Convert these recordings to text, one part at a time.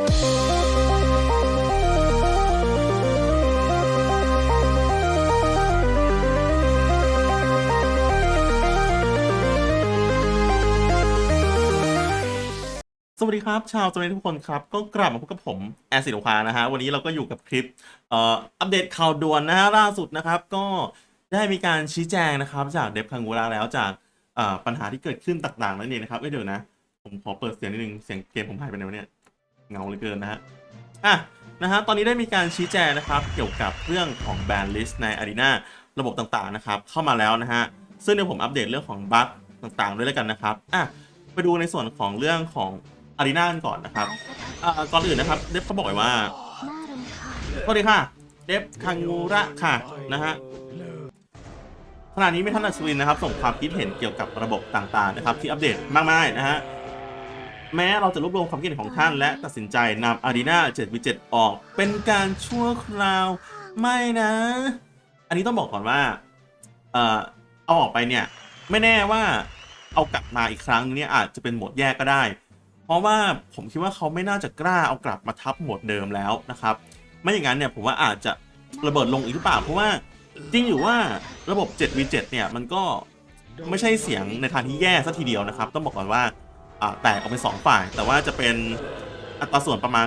สวัสดีครับ ชาวสวัสดีทุกคนครับ ก็กลับมาพบกับผมแอร์สิโลคานะฮะ วันนี้เราก็อยู่กับคลิปเอ่ออัปเดตข่าวด่วนนะฮะล่าสุดนะครับ ก็ได้มีการชี้แจงนะครับ จากเดฟคังกูราแล้วจากเอ่อปัญหาที่เกิดขึ้นต่างๆนั่นเองนะครับเอ้ยเดี๋ยวนะ ผมขอเปิดเสียงนิดนึง เสียงเกมผมหายไปไหนวะเนี่ย เงาเหลือเกินนะฮะอะนะฮะตอนนี้ได้มีการชี้แจงนะครับเกี่ยวกับเรื่องของแบนลิสต์ใน Arena ระบบต่างๆนะครับเข้ามาแล้วนะฮะซึ่งเดี๋ยวผมอัปเดตเรื่องของบั๊กต่างๆด้วยแล้วกันนะครับอะไปดูในส่วนของเรื่องของอารีนากันก่อนนะครับอ่าก่อนอื่นนะครับเดฟเขาบอกไว้ว่าน่ารำคาญสวัสดีค่ะ เดฟคังูระค่ะนะฮะขณะนี้ไมีท่านอัศวินนะครับ ส่งความคิดเห็นเกี่ยวกับระบบต่างๆนะครับ ที่อัปเดตมากมายนะฮะ แม้เราจะรวบรวมความคิดเห็นของท่านและตัดสินใจนำอารีนา7 v 7 ออก เป็นการชั่วคราว ไม่นะ อันนี้ต้องบอกก่อนว่า เอ่อ เอาออกไปเนี่ย ไม่แน่ว่าเอากลับมาอีกครั้งเนี่ยอาจจะเป็นโหมดแยกก็ได้ เพราะว่าผมคิดว่าเขาไม่น่าจะกล้าเอากลับมาทับโหมดเดิมแล้วนะครับ ไม่อย่างนั้นเนี่ยผมว่าอาจจะระเบิดลงอีกหรือเปล่า เพราะว่าจริงอยู่ว่าระบบ 7v7 เนี่ยมันก็ไม่ใช่เสียงในทางที่แย่ซะทีเดียวนะครับ ต้องบอกก่อนว่าอ่า แตกออกเป็น2ฝ่าย แต่ว่าจะเป็นอัตราส่วนประมาณ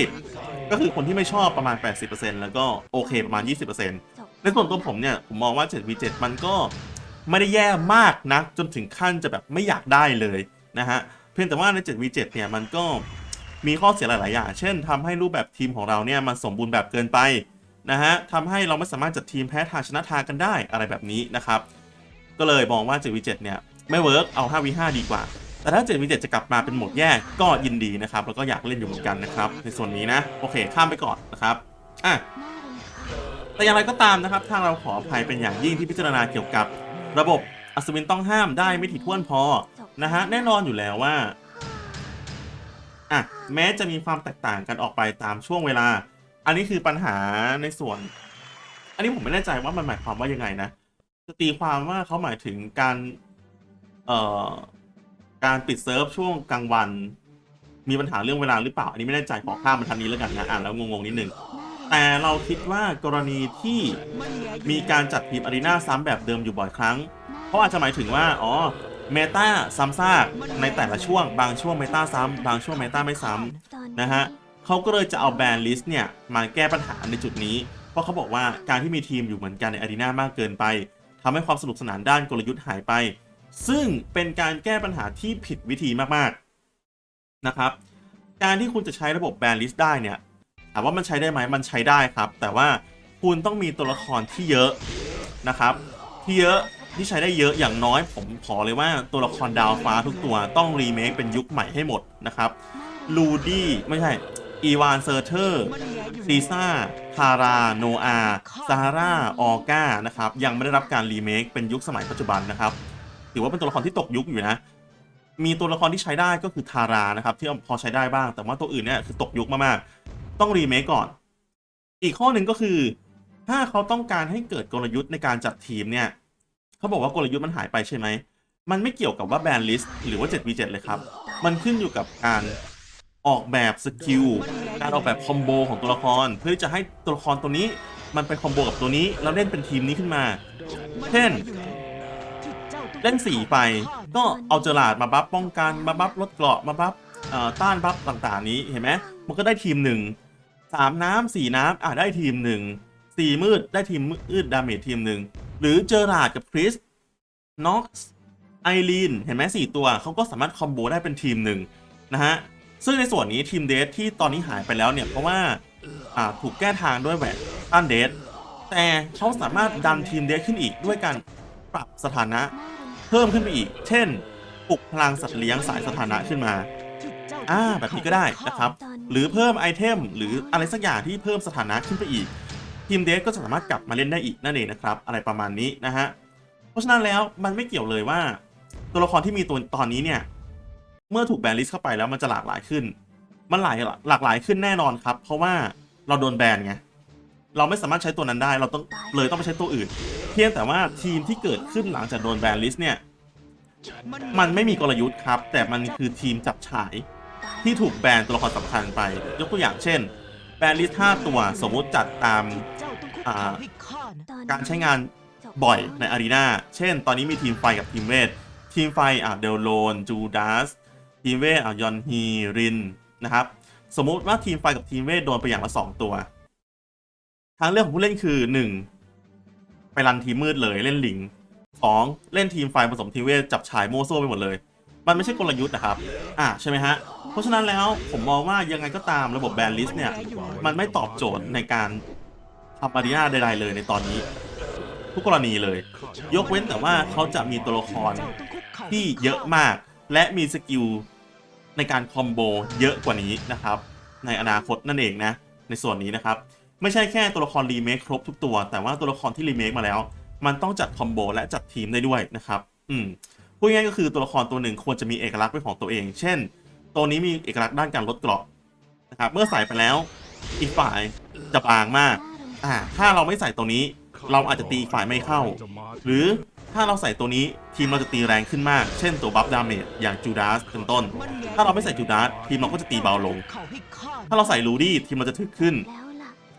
80-20 ก็คือคนที่ไม่ชอบประมาณ 80%แล้วก็โอเคประมาณ 20%ในส่วนตัวผมเนี่ย ผมมองว่า 7v7 มันก็ไม่ได้แย่มากนะ จนถึงขั้นจะแบบไม่อยากได้เลยนะฮะ เพียงแต่ว่าใน 7v7 เนี่ยมันก็มีข้อเสียหลาย ๆ อย่าง เช่นทำให้รูปแบบทีมของเราเนี่ยมันสมบูรณ์แบบเกินไปนะฮะทำให้เราไม่สามารถจัดทีมแพ้ทางชนะทางกันได้อะไรแบบนี้นะครับ ก็เลยมองว่า 7v7 เนี่ยไม่เวิร์กเอา 5v5 ดีกว่า แต่ถ้า 7v7 จะกลับมาเป็นโหมดแยกก็ยินดีนะครับ แล้วก็อยากเล่นอยู่เหมือนกันนะครับ ในส่วนนี้นะ โอเค ข้ามไปก่อนนะครับอะแต่อย่างไรก็ตามนะครับ ทางเราขออภัยเป็นอย่างยิ่งที่พิจารณาเกี่ยวกับระบบอัศวินต้องห้ามได้ไม่ถี่ถ้วนพอนะฮะแน่นอนอยู่แล้วว่าอะแม้จะมีความแตกต่างกันออกไปตามช่วงเวลา อันนี้คือปัญหาในส่วน อันนี้ผมไม่แน่ใจว่ามันหมายความว่ายังไงนะจะตีความว่าเขาหมายถึงการ เอ่อ การปิดเซิร์ฟช่วงกลางวัน มีปัญหาเรื่องเวลาหรือเปล่า อันนี้ไม่แน่ใจขอข้ามบรรทัดนี้แล้วกันนะอ่านแล้วงงๆนิดนึงแต่เราคิดว่ากรณีที่มีการจัดทีมอารีนาซ้ำแบบเดิมอยู่บ่อยครั้งเขาอาจจะหมายถึงว่าอ๋อเมตาซ้ำซากในแต่ละช่วง บางช่วงเมตาซ้ำบางช่วงเมตาไม่ซ้ำนะฮะเขาก็เลยจะเอาแบนลิสต์เนี่ยมาแก้ปัญหาในจุดนี้ เพราะเขาบอกว่าการที่มีทีมอยู่เหมือนกันในอารีนามากเกินไปทำให้ความสนุกสนานด้านกลยุทธ์หายไป ซึ่งเป็นการแก้ปัญหาที่ผิดวิธีมากๆนะครับ การที่คุณจะใช้ระบบแบนลิสต์ได้เนี่ยถามว่ามันใช้ได้ไหมมันใช้ได้ครับ แต่ว่าคุณต้องมีตัวละครที่เยอะนะครับ ที่เยอะที่ใช้ได้เยอะอย่างน้อยผมขอเลยว่าตัวละครดาวฟ้าทุกตัวต้องรีเมคเป็นยุคใหม่ให้หมดนะครับลูดี้ไม่ใช่อีวานเซอร์เทอร์ซีซ่าทาราโนอาซาฮาร่าออก้านะครับยังไม่ได้รับการรีเมคเป็นยุคสมัยปัจจุบันนะครับ ถือว่าเป็นตัวละครที่ตกยุคอยู่นะ มีตัวละครที่ใช้ได้ก็คือทารานะครับที่พอใช้ได้บ้าง แต่ว่าตัวอื่นเนี่ยคือตกยุคมากๆ ต้องรีเมคก่อน อีกข้อหนึ่งก็คือ ถ้าเขาต้องการให้เกิดกลยุทธ์ในการจัดทีมเนี่ยเขาบอกว่ากลยุทธ์มันหายไปใช่ไหมมันไม่เกี่ยวกับว่าแบนลิสต์หรือว่า 7v7 เลยครับ มันขึ้นอยู่กับการออกแบบสกิล การออกแบบคอมโบของตัวละคร เพื่อที่จะให้ตัวละครตัวนี้มันไปคอมโบกับตัวนี้ แล้วเล่นเป็นทีมนี้ขึ้นมา เช่น เล่นสีไป ก็เอาเจอราดมาบัฟป้องกันมาบัฟลดเกราะมาบัฟต้านบัฟต่างๆ นี้เห็นไหมมันก็ได้ทีมหนึ่งสามน้ำสี่น้ำอะได้ทีมหนึ่งสี่มืดได้ทีมมืดดาเมจทีมหนึ่งหรือเจอราดกับคริสน็อกซ์ไอรีนเห็นไหมสี่ตัวเขาก็สามารถคอมโบได้เป็นทีมหนึ่งนะฮะซึ่งในส่วนนี้ทีมเดทที่ตอนนี้หายไปแล้วเนี่ยเพราะว่าอ่าถูกแก้ทางด้วยแหวนต้านเดทแต่เขาสามารถดันทีมเดทขึ้นอีกด้วยการปรับสถานะ เพิ่มขึ้นไปอีก เช่นปลุกพลังสัตว์เลี้ยงสายสถานะขึ้นมาอ่าแบบนี้ก็ได้นะครับ หรือเพิ่มไอเทมหรืออะไรสักอย่างที่เพิ่มสถานะขึ้นไปอีก ทีมเดทก็สามารถกลับมาเล่นได้อีกนั่นเองนะครับ อะไรประมาณนี้นะฮะ เพราะฉะนั้นแล้วมันไม่เกี่ยวเลยว่า ตัวละครที่มีตัวตอนนี้เนี่ย เมื่อถูกแบนลิสเข้าไปแล้วมันจะหลากหลายขึ้น มันหลายหลากหลายขึ้นแน่นอนครับ เพราะว่าเราโดนแบนไง เราไม่สามารถใช้ตัวนั้นได้ เราต้องเลยต้องไปใช้ตัวอื่น เพียงแต่ว่าทีมที่เกิดขึ้นหลังจากโดนแบนลิสต์เนี่ยมันไม่มีกลยุทธ์ครับ แต่มันคือทีมจับฉายที่ถูกแบนตัวละครสำคัญไป ยกตัวอย่างเช่น แบนลิสต์5ตัวสมมุติจัดตามอ่าการใช้งานบ่อยในอารีนาเช่น ตอนนี้มีทีมไฟกับทีมเวท ทีมไฟอะเดลโลนจูดาส ทีมเวทอะยอนฮีรินนะครับ สมมุติว่าทีมไฟกับทีมเวทโดนไปอย่างละ 2 ตัว ทางเลือกของผู้เล่นคือ 1. ไปรันทีมมืดเลยเล่นลิง 2. เล่นทีมไฟผสมทีเวทจับฉายโมโซ่ไปหมดเลย มันไม่ใช่กลยุทธ์นะครับ อะใช่ไหมฮะ เพราะฉะนั้นแล้วผมมองว่ายังไงก็ตามระบบแบนลิสต์เนี่ย มันไม่ตอบโจทย์ในการทำอารีนาใดๆเลยในตอนนี้ ทุกกรณีเลย ยกเว้นแต่ว่าเขาจะมีตัวละครที่เยอะมาก และมีสกิลในการคอมโบเยอะกว่านี้นะครับ ในอนาคตนั่นเองนะ ในส่วนนี้นะครับ ไม่ใช่แค่ตัวละครรีเมคครบทุกตัว แต่ว่าตัวละครที่รีเมคมาแล้ว มันต้องจัดคอมโบและจัดทีมได้ด้วยนะครับ อืมพูดง่ายก็คือตัวละครตัวหนึ่งควรจะมีเอกลักษณ์เป็นของตัวเอง เช่น ตัวนี้มีเอกลักษณ์ด้านการลดเกราะนะครับ เมื่อใส่ไปแล้วอีกฝ่ายจะบางมาก อ่า ถ้าเราไม่ใส่ตัวนี้ เราอาจจะตีอีกฝ่ายไม่เข้า หรือถ้าเราใส่ตัวนี้ทีมเราจะตีแรงขึ้นมาก เช่นตัวบัฟดาเมจอย่างจูดาสเป็นต้น ถ้าเราไม่ใส่จูดาสทีมเราก็จะตีเบาลง ถ้าเราใส่ลูดี้ทีมเราจะถึกขึ้น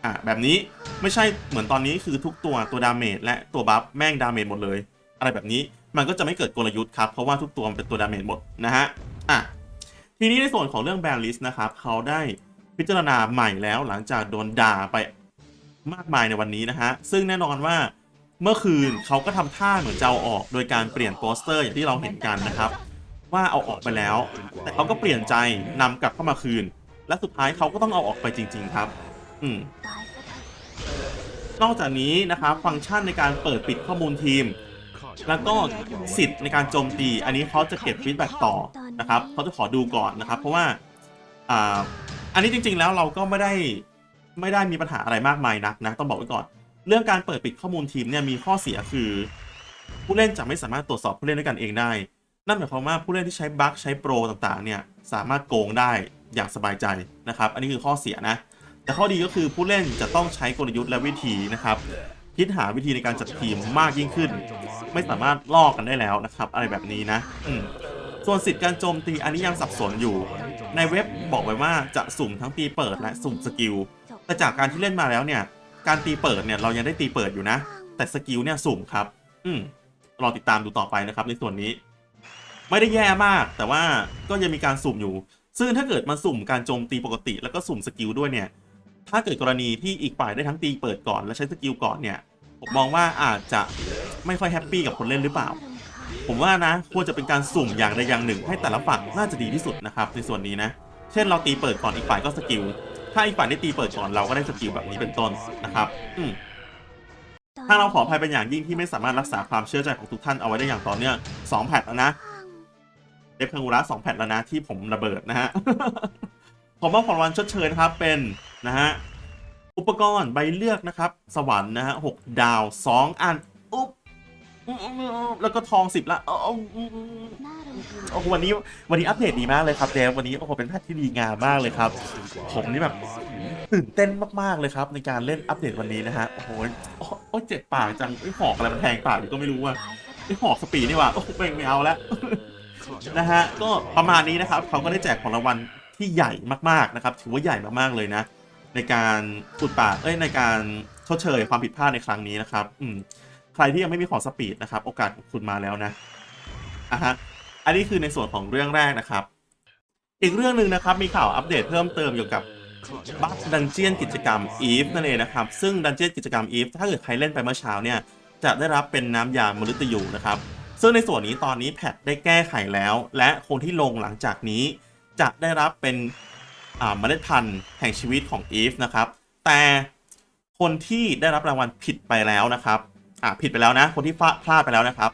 อะแบบนี้ไม่ใช่เหมือนตอนนี้คือทุกตัวตัวดาเมจและตัวบัฟแม่งดาเมจหมดเลย อะไรแบบนี้มันก็จะไม่เกิดกลยุทธ์ครับ เพราะว่าทุกตัวมันเป็นตัวดาเมจหมดนะฮะอะทีนี้ในส่วนของเรื่องแบนลิสนะครับเขาได้พิจารณาใหม่แล้วหลังจากโดนด่าไปมากมายในวันนี้นะฮะซึ่งแน่นอนว่าเมื่อคืนเขาก็ทำท่าเหมือนจะเอาออกโดยการเปลี่ยนโปสเตอร์อย่างที่เราเห็นกันนะครับ ว่าเอาออกไปแล้ว แต่เขาก็เปลี่ยนใจนำกลับเข้ามาคืน และสุดท้ายเขาก็ต้องเอาออกไปจริง ๆ ครับ อืมตายซะเถอะนอกจากนี้นะครับฟังก์ชันในการเปิดปิดข้อมูลทีม แล้วก็สิทธิ์ในการโจมตี อันนี้เขาจะเก็บฟีดแบ็กต่อนะครับเขาจะขอดูก่อนนะครับ เพราะว่าอ่าอันนี้จริง ๆ แล้วเราก็ไม่ได้ไม่ได้มีปัญหาอะไรมากมายนักนะต้องบอกไว้ก่อน เรื่องการเปิดปิดข้อมูลทีมเนี่ยมีข้อเสียคือ ผู้เล่นจะไม่สามารถตรวจสอบผู้เล่นด้วยกันเองได้ นั่นหมายความว่าผู้เล่นที่ใช้บั๊กใช้โปรต่างๆเนี่ยสามารถโกงได้อย่างสบายใจนะครับ อันนี้คือข้อเสียนะ แต่ข้อดีก็คือผู้เล่นจะต้องใช้กลยุทธ์และวิธีนะครับคิดหาวิธีในการจัดทีมมากยิ่งขึ้น ไม่สามารถลอกกันได้แล้วนะครับ อะไรแบบนี้นะส่วนสิทธิ์การโจมตีอันนี้ยังสับสนอยู่ ในเว็บบอกไว้ว่าจะสุ่มทั้งตีเปิดและสุ่มสกิลแต่จากการที่เล่นมาแล้วเนี่ย การตีเปิดเนี่ยเรายังได้ตีเปิดอยู่นะ แต่สกิลเนี่ยสุ่มครับ อืมรอติดตามดูต่อไปนะครับ ในส่วนนี้ ไม่ได้แย่มาก แต่ว่าก็ยังมีการสุ่มอยู่ ซึ่งถ้าเกิดมาสุ่มการโจมตีปกติ แล้วก็สุ่มสกิลด้วยเนี่ย ถ้าเกิดกรณีที่อีกฝ่ายได้ทั้งตีเปิดก่อนและใช้สกิลก่อนเนี่ย ผมมองว่าอาจจะไม่ค่อยแฮปปี้กับคนเล่นหรือเปล่า ผมว่านะควรจะเป็นการสุ่มอย่างใดอย่างหนึ่ง ให้แต่ละฝั่งน่าจะดีที่สุดนะครับในส่วนนี้นะ เช่นเราตีเปิดก่อนอีกฝ่ายก็สกิล ถ้าอีกฝ่ายได้ตีเปิดก่อนเราก็ได้สกิลแบบนี้เป็นต้นนะครับอืมทางเราขออภัยเป็นอย่างยิ่งที่ไม่สามารถรักษาความเชื่อใจของทุกท่านเอาไว้ได้อย่างต่อเนื่อง2แพทแล้วนะเดฟคังกูระ2แพทแล้วนะที่ผมระเบิดนะฮะผมมอบของรางวัลชดเชยนะครับเป็น นะฮะ อุปกรณ์ใบเลือกนะครับ สวรรค์นะฮะหกดาว2อันอุ๊บแล้วก็ทอง10ละโอ้โหวันนี้วันนี้อัปเดตดีมากเลยครับเดฟวันนี้โอ้โหเป็นแพทที่ดีงามมากเลยครับ ผมนี่แบบตื่นเต้นมากๆเลยครับ ในการเล่นอัปเดตวันนี้นะฮะโอ้โหโอ้เจ็บปากจังไอ้หอกอะไรมันแทงปากอยู่ก็ไม่รู้ว่าไอ้หอกสปีดนี่ว่าโอ้โหไม่เอาแล้วนะฮะก็ประมาณนี้นะครับเขาก็ได้แจกของรางวัลที่ใหญ่มากๆนะครับ ถือว่าใหญ่มากๆเลยนะ ในการอุดปากเอ้ยในการชดเชยความผิดพลาดในครั้งนี้นะครับ อืมใครที่ยังไม่มีของสปีดนะครับ โอกาสของคุณมาแล้วนะอะฮะอันนี้คือในส่วนของเรื่องแรกนะครับ อีกเรื่องหนึ่งนะครับมีข่าวอัปเดตเพิ่มเติมเกี่ยวกับบัคดันเจียนกิจกรรม EVE นั่นเองนะครับ ซึ่งดันเจียนกิจกรรม EVE ถ้าเกิดใครเล่นไปเมื่อเช้าเนี่ยจะได้รับเป็นน้ำยามฤตยูนะครับ ซึ่งในส่วนนี้ตอนนี้แพทได้แก้ไขแล้ว และคนที่ลงหลังจากนี้ จะได้รับเป็น เมล็ดพันธุ์แห่งชีวิตของ Eve นะครับ แต่คนที่ได้รับรางวัลผิดไปแล้วนะครับอ่าผิดไปแล้วนะ คนที่พลาดไปแล้วนะครับ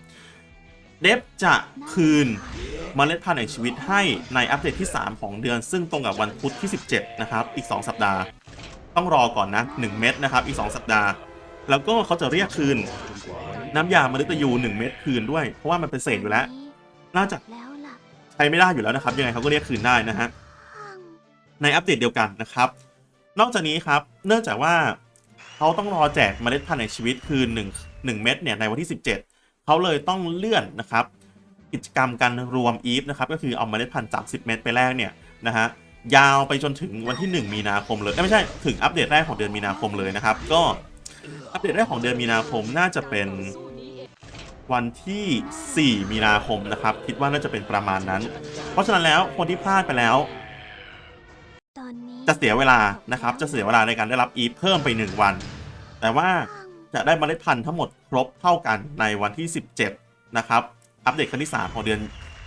เดฟจะคืนเมล็ดพันธุ์แห่งชีวิตให้ในอัปเดตที่ 3 ของเดือน ซึ่งตรงกับวันพุธที่ 17 นะครับ อีก 2 สัปดาห์ ต้องรอก่อนนะ 1 เม็ดนะครับ อีก 2 สัปดาห์ แล้วก็เขาจะเรียกคืน น้ำยามฤตยู 1 เม็ดคืนด้วย เพราะว่ามันเป็นเศษอยู่แล้ว น่าจะแล้วล่ะใช้ไม่ได้อยู่แล้วนะครับ ยังไงเขาก็เรียกคืนได้นะฮะ ในอัปเดตเดียวกันนะครับ นอกจากนี้ครับ เนื่องจากว่าเขาต้องรอแจกเมล็ดพันธุ์ในชีวิตคือ1 1เม็ดเนี่ยในวันที่ 17 เขาเลยต้องเลื่อนนะครับกิจกรรมการรวมอีฟนะครับก็คือเอาเมล็ดพันธุ์30 เม็ดไปแลกเนี่ยนะฮะยาวไปจนถึงวันที่ 1 มีนาคมเลยไม่ใช่ถึงอัปเดตแรกของเดือนมีนาคมเลยนะครับ ก็อัปเดตแรกของเดือนมีนาคมน่าจะเป็นวันที่ 4 มีนาคมนะครับ คิดว่าน่าจะเป็นประมาณนั้น เพราะฉะนั้นแล้วคนที่พลาดไปแล้ว จะเสียเวลานะครับ จะเสียเวลาในการได้รับอีเพิ่มไป 1 วัน แต่ว่าจะได้เมล็ดพันธุ์ทั้งหมดครบเท่ากันในวันที่ 17 นะครับ อัปเดตครั้งที่3ของเดือน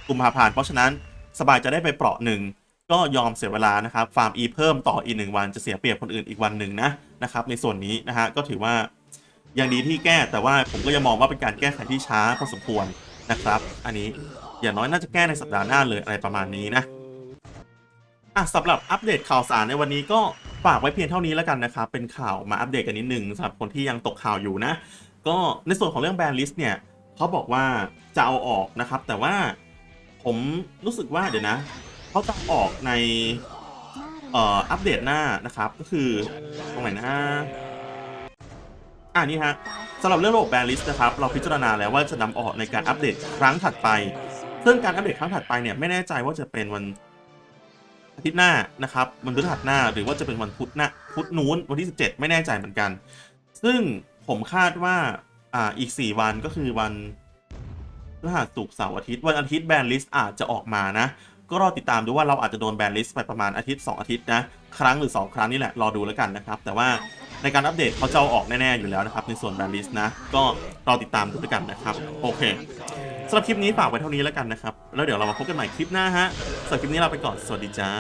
กุมภาพันธ์เพราะฉะนั้นสบายจะได้ไปเปราะหนึ่งก็ยอมเสียเวลานะครับฟาร์มอีเพิ่มต่ออีกหนึ่งวันจะเสียเปรียบคนอื่นอีกวันหนึ่งนะนะครับ ในส่วนนี้นะฮะก็ถือว่ายังดีที่แก้แต่ว่าผมก็ยังมองว่าเป็นการแก้ไขที่ช้าพอสมควรนะครับ อันนี้อย่างน้อยน่าจะแก้ในสัปดาห์หน้าเลยอะไรประมาณนี้นะ อะสำหรับอัปเดตข่าวสารในวันนี้ก็ฝากไว้เพียงเท่านี้แล้วกันนะครับ เป็นข่าวมาอัปเดตกันนิดนึงสำหรับคนที่ยังตกข่าวอยู่นะ ก็ในส่วนของเรื่องแบนลิสต์เนี่ยเขาบอกว่าจะเอาออกนะครับ แต่ว่าผมรู้สึกว่าเดี๋ยวนะเขาจะอออกในเอ่ออัปเดตหน้านะครับ ก็คือตรงไหนนะอ่านี่ฮะสำหรับเรื่องระบบแบนลิสต์นะครับ เราพิจารณาแล้วว่าจะนำออกในการอัปเดตครั้งถัดไป ซึ่งการอัปเดตครั้งถัดไปเนี่ยไม่แน่ใจว่าจะเป็นวัน อาทิตย์หน้านะครับวันพฤหัสหน้าหรือว่าจะเป็นวันพุธหน้าพุธนู้นวันที่ 17 ไม่แน่ใจเหมือนกัน ซึ่งผมคาดว่าอ่าอีก 4 วันก็คือวันพฤหัสศุกร์เสาร์อาทิตย์วันอาทิตย์แบนลิสต์อาจจะออกมานะ ก็รอติดตามดูว่าเราอาจจะโดนแบนลิสต์ไปประมาณอาทิตย์ 2 อาทิตย์นะ ครั้งหรือ 2 ครั้งนี่แหละรอดูแล้วกันนะครับ แต่ว่าในการอัปเดตเขาจะเอาออกแน่ ๆ อยู่แล้วนะครับ ในส่วนแบนลิสต์นะ ก็รอติดตามดูด้วยกันนะครับ โอเค สำหรับคลิปนี้ฝากไว้เท่านี้แล้วกันนะครับ แล้วเดี๋ยวเรามาพบกันใหม่คลิปหน้าฮะสำหรับคลิปนี้เราไปก่อน สวัสดีจ้า